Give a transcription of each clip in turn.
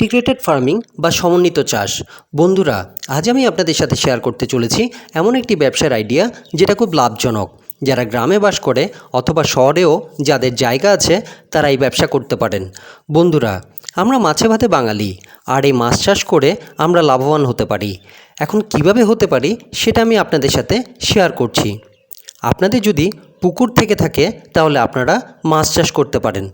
Integrated farming বা সমন্বিত চাষ। বন্ধুরা, আজ আমি আপনাদের সাথে শেয়ার করতে চলেছি এমন একটি ব্যবসার আইডিয়া যেটা খুব লাভজনক। যারা গ্রামে বাস করে অথবা শহরেও যাদের জায়গা আছে, তারা এই ব্যবসা করতে পারেন। বন্ধুরা, আমরা মাছে ভাতে বাঙালি, আর এই মাছ চাষ করে আমরা লাভবান হতে পারি। এখন কীভাবে হতে পারি, সেটা আমি আপনাদের সাথে শেয়ার করছি। আপনাদের যদি পুকুর থেকে থাকে, তাহলে আপনারা মাছ চাষ করতে পারেন।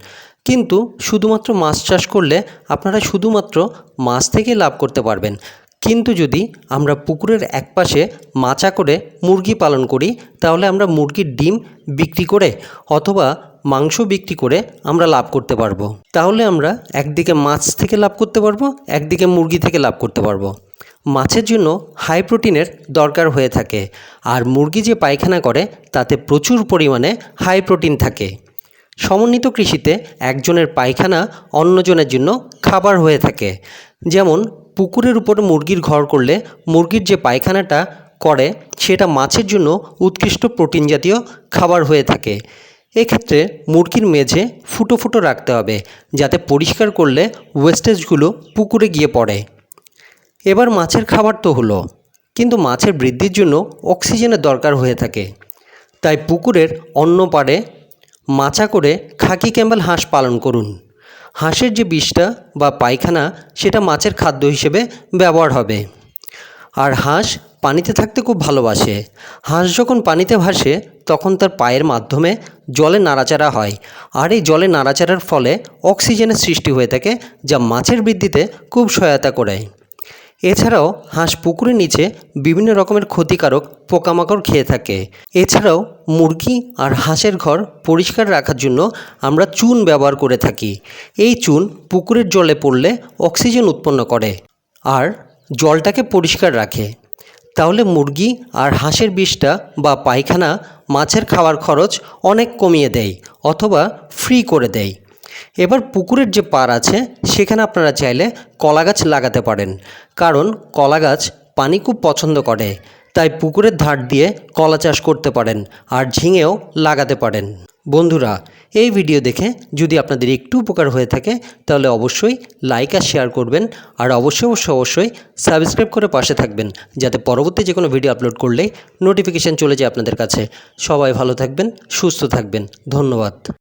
কিন্তু শুধুমাত্র মাছ চাষ করলে আপনারা শুধুমাত্র মাছ থেকে লাভ করতে পারবেন। কিন্তু যদি আমরা পুকুরের একপাশে মাচা করে মুরগি পালন করি, তাহলে আমরা মুরগির ডিম বিক্রি করে অথবা মাংস বিক্রি করে আমরা লাভ করতে পারব। তাহলে আমরা একদিকে মাছ থেকে লাভ করতে পারব, একদিকে মুরগি থেকে লাভ করতে পারব। মাছের জন্য হাই প্রোটিনের দরকার হয়ে থাকে। আর মুরগি যে পায়খানা করে, তাতে প্রচুর পরিমাণে হাই প্রোটিন থাকে। সমন্বিত কৃষিতে একজনের পায়খানা অন্যজনের জন্য খাবার হয়ে থাকে। যেমন, পুকুরের উপর মুরগির ঘর করলে মুরগির যে পায়খানাটা করে, সেটা মাছের জন্য উৎকৃষ্ট প্রোটিন জাতীয় খাবার হয়ে থাকে। এক্ষেত্রে মুরগির মেঝে ফুটো ফুটো রাখতে হবে, যাতে পরিষ্কার করলে ওয়েস্টেজগুলো পুকুরে গিয়ে পড়ে। এবার মাছের খাবার তো হলো, কিন্তু মাছের বৃদ্ধির জন্য অক্সিজেনের দরকার হয়ে থাকে। তাই পুকুরের অন্য পাড়ে মাচা করে খাকি ক্যাম্বেল হাঁস পালন করুন। হাঁসের যে বিষটা বা পায়খানা, সেটা মাছের খাদ্য হিসেবে ব্যবহার হবে। আর হাঁস পানিতে থাকতে খুব ভালোবাসে। হাঁস যখন পানিতে ভাসে, তখন তার পায়ের মাধ্যমে জলে নাড়াচাড়া হয়। আর এই জলে নাড়াচাড়ার ফলে অক্সিজেনের সৃষ্টি হয়ে থাকে, যা মাছের বৃদ্ধিতে খুব সহায়তা করে। এছাড়াও হাঁস পুকুরের নিচে বিভিন্ন রকমের ক্ষতিকারক পোকামাকড় খেয়ে থাকে। এছাড়াও মুরগি আর হাঁসের ঘর পরিষ্কার রাখার জন্য আমরা চুন ব্যবহার করে থাকি। এই চুন পুকুরের জলে পড়লে অক্সিজেন উৎপন্ন করে আর জলটাকে পরিষ্কার রাখে। তাহলে মুরগি আর হাঁসের বিষটা বা পায়খানা মাছের খাওয়ার খরচ অনেক কমিয়ে দেয় অথবা ফ্রি করে দেয়। এবার পুকুরের যে পার আছে, সেখানে আপনারা চাইলে কলা গাছ লাগাতে পারেন। কারণ কলা গাছ পানি খুব পছন্দ করে, তাই পুকুরের ধার দিয়ে কলা চাষ করতে পারেন আর ঝিঙেও লাগাতে পারেন। বন্ধুরা, এই ভিডিও দেখে যদি আপনাদের একটু উপকার হয়ে থাকে, তাহলে অবশ্যই লাইক আর শেয়ার করবেন আর অবশ্যই অবশ্যই অবশ্যই সাবস্ক্রাইব করে পাশে থাকবেন, যাতে পরবর্তী যে কোনো ভিডিও আপলোড করলেই নোটিফিকেশান চলে যায় আপনাদের কাছে। সবাই ভালো থাকবেন, সুস্থ থাকবেন। ধন্যবাদ।